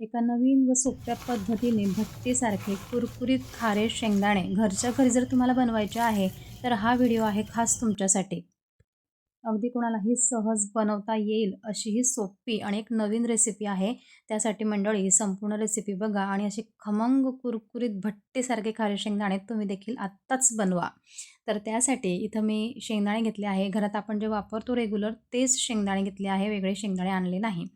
एका नवीन व सोप्या पद्धतीने भट्टीसारखे कुरकुरीत खारे शेंगदाणे घरच्या घरी जर तुम्हाला बनवायचे आहे तर हा व्हिडिओ आहे खास तुमच्यासाठी. अगदी कोणालाही सहज बनवता येईल अशी ही सोपी आणि एक नवीन रेसिपी आहे. त्यासाठी मंडळी संपूर्ण रेसिपी बघा आणि असे खमंग कुरकुरीत भट्टीसारखे खारे शेंगदाणे तुम्ही देखील आत्ताच बनवा. तर त्यासाठी इथं मी शेंगदाणे घेतले आहे. घरात आपण जे वापरतो रेग्युलर तेच शेंगदाणे घेतले आहे. वेगळे शेंगदाणे आणले नाही.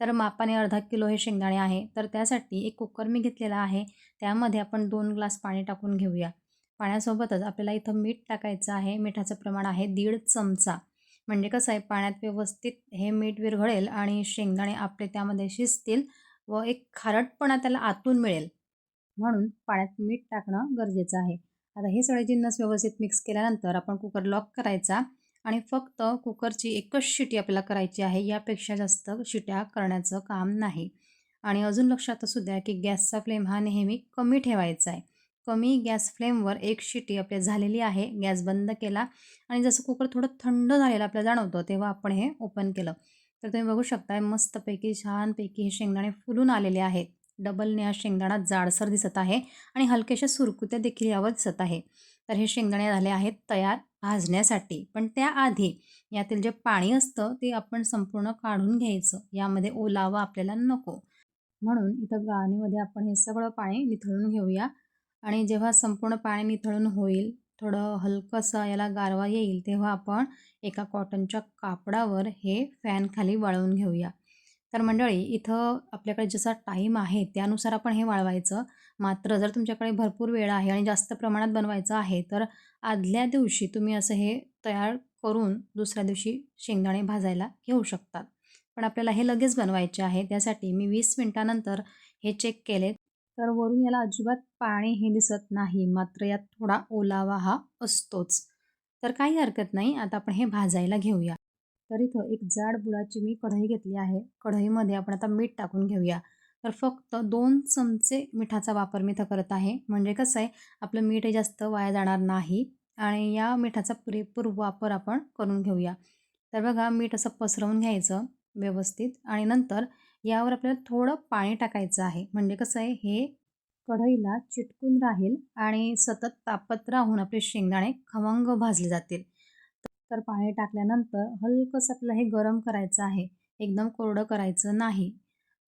तर मापाने अर्धा किलो हे शेंगदाणे आहे. तर त्यासाठी एक कुकर मी घेतलेला आहे. त्यामध्ये आपण दोन ग्लास पाणी टाकून घेऊया. पाण्यासोबतच आपल्याला इथं मीठ टाकायचं आहे. मिठाचं प्रमाण आहे दीड चमचा. म्हणजे कसं आहे पाण्यात व्यवस्थित हे मीठ विरघळेल आणि शेंगदाणे आपले त्यामध्ये शिजतील व एक खारटपणा त्याला आतून मिळेल. म्हणून पाण्यात मीठ टाकणं गरजेचं आहे. आता हे सगळे जिन्नस व्यवस्थित मिक्स केल्यानंतर आपण कुकर लॉक करायचा. आणि फक्त कुकरची एकच शिटी आपल्याला करायची आहे यापेक्षा जास्त शिट्या करण्याचं काम नाही. आणि अजून लक्षात असू द्या की गॅसचा फ्लेम हा नेहमी कमी ठेवायचा आहे. कमी गॅस फ्लेमवर एक शिटी आपल्या झालेली आहे गॅस बंद केला आणि जसं कुकर थोडं थंड झालेलं आपल्याला जाणवतो तेव्हा आपण हे ओपन केलं. तर तुम्ही बघू शकताय मस्तपैकी छानपैकी हे शेंगदाणे फुलून आलेले आहेत. डबलने हा शेंगदाणा जाडसर दिसत आहे आणि हलक्याशा सुरकुत्या देखील यावर दिसत आहे. तर हे शेंगदाणे झाले आहेत तयार भाजण्यासाठी. पण त्याआधी यातील जे पाणी असतं ते आपण संपूर्ण काढून घ्यायचं. यामध्ये ओलावा आपल्याला नको. म्हणून इथं गाणीमध्ये आपण हे सगळं पाणी निथळून घेऊया. आणि जेव्हा संपूर्ण पाणी निथळून होईल थोडं हलकंसं याला गारवा येईल तेव्हा आपण एका कॉटनच्या कापडावर हे फॅन खाली वाळवून घेऊया. तर मंडळी इथं आपल्याकडे जसा टाईम आहे त्यानुसार आपण हे वाळवायचं मात्र जर तुमच्याकडे भरपूर वेळ आहे आणि जास्त प्रमाणात बनवायचं आहे तर आदल्या दिवशी तुम्ही असं हे तयार करून दुसऱ्या दिवशी शेंगदाणे भाजायला घेऊ शकतात. पण आपल्याला हे लगेच बनवायचे आहे त्यासाठी मी वीस मिनटानंतर हे चेक केले. तर वरून याला अजिबात पाणी हे दिसत नाही मात्र यात थोडा ओलावा हा असतोच. तर काही हरकत नाही आता आपण हे भाजायला घेऊया. तर इथं एक जाड बुडाची मी कढई घेतली आहे. कढईमध्ये आपण आता मीठ टाकून घेऊया. तर फक्त दोन चमचे मिठाचा वापर मी इथं करत आहे. म्हणजे कसं आहे आपलं मीठ जास्त वाया जाणार नाही आणि या मिठाचा पुरेपूर वापर आपण करून घेऊया. तर बघा मीठ असं पसरवून घ्यायचं व्यवस्थित आणि नंतर यावर आपल्याला थोडं पाणी टाकायचं आहे. म्हणजे कसं आहे हे कढईला चिटकून राहील आणि सतत तापत राहून आपले शेंगदाणे खमंग भाजले जातील. तर पाणी टाकल्यानंतर हलकंसं आपलं हे गरम करायचं आहे. एकदम कोरडं करायचं नाही.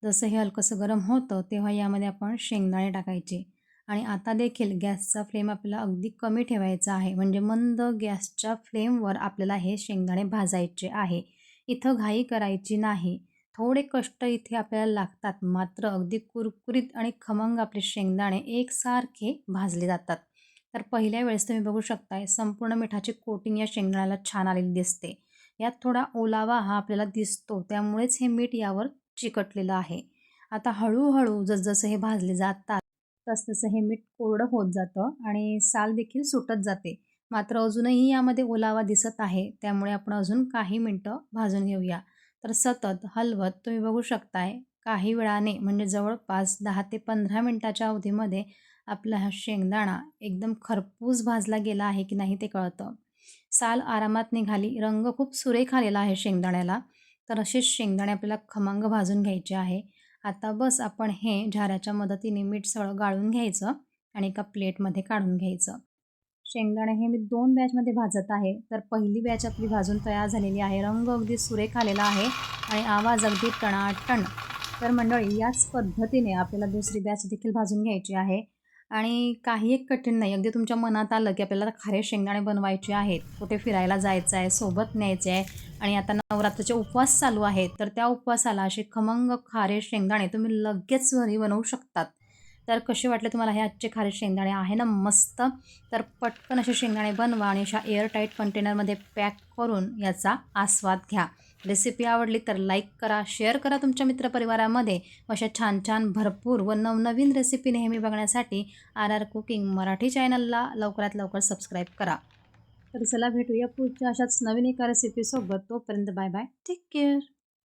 जसं हे हलकंसं गरम होतं तेव्हा यामध्ये आपण शेंगदाणे टाकायचे. आणि आता देखील गॅसचा फ्लेम आपल्याला अगदी कमी ठेवायचा आहे. म्हणजे मंद गॅसच्या फ्लेमवर आपल्याला हे शेंगदाणे भाजायचे आहे. इथं घाई करायची नाही. थोडे कष्ट इथे आपल्याला लागतात. मात्र अगदी कुरकुरीत आणि खमंग आपले शेंगदाणे एकसारखे भाजले जातात. तर पहिल्या वेळेस तुम्ही बघू शकताय संपूर्ण मिठाची कोटिंग या शेंगदाण्याला छान आलेली दिसते. यात थोडा ओलावा हा आपल्याला दिसतो त्यामुळेच हे मीठ यावर चिकटलेलं आहे. आता हळूहळू जसजसं हे भाजले जातात तसतसं हे मीठ कोरडं होत जातं आणि साल देखील सुटत जाते. मात्र अजूनही यामध्ये ओलावा दिसत आहे त्यामुळे आपण अजून काही मिनटं भाजून घेऊया. तर सतत हलवत तुम्ही बघू शकताय काही वेळाने म्हणजे जवळपास दहा ते पंधरा मिनटाच्या अवधीमध्ये आपला हा शेंगदाणा एकदम खरपूस भाजला गेला आहे की नाही ते कळतं. साल आरामात निघाली रंग खूप सुरेख आलेला आहे शेंगदाण्याला. तर असेच शेंगदाणे आपल्याला खमंग भाजून घ्यायचे आहे. आता बस आपण हे झाऱ्याच्या मदतीने मीठ सगळं गाळून घ्यायचं आणि एका प्लेटमध्ये काढून घ्यायचं. शेंगदाणे हे मी दोन बॅचमध्ये भाजत आहे. तर पहिली बॅच आपली भाजून तयार झालेली आहे. रंग अगदी सुरेख आलेला आहे आणि आवाज अगदी टणाटण. तर मंडळी याच पद्धतीने आपल्याला दुसरी बॅच देखील भाजून घ्यायची आहे. आणि काही एक कठीण नाही. अगदी तुमच्या मनात आलं की आपल्याला खारे शेंगदाणे बनवायचे आहेत. कुठे फिरायला जायचं आहे सोबत न्यायचे आहे. आणि आता नवरात्राचे उपवास चालू आहेत. तर त्या उपवासाला असे खमंग खारे शेंगदाणे तुम्ही लगेच घरी बनवू शकतात. तर कसे वाटले तुम्हाला हे आजचे खारे शेंगदाणे आहे ना मस्त? तर पटकन असे शेंगदाणे बनवा आणि अशा एअरटाईट कंटेनरमध्ये पॅक करून याचा आस्वाद घ्या. रेसिपी आवडली तर लाईक करा शेअर करा तुमच्या मित्रपरिवारामध्ये. अशा छान छान भरपूर व नवनवीन रेसिपी नेहमी बघण्यासाठी आर आर कुकिंग मराठी चॅनलला लवकरात लवकर सबस्क्राईब करा. तर चला भेटूया पुढच्या अशाच नवीन एका रेसिपीसोबत तोपर्यंत बाय बाय टेक केअर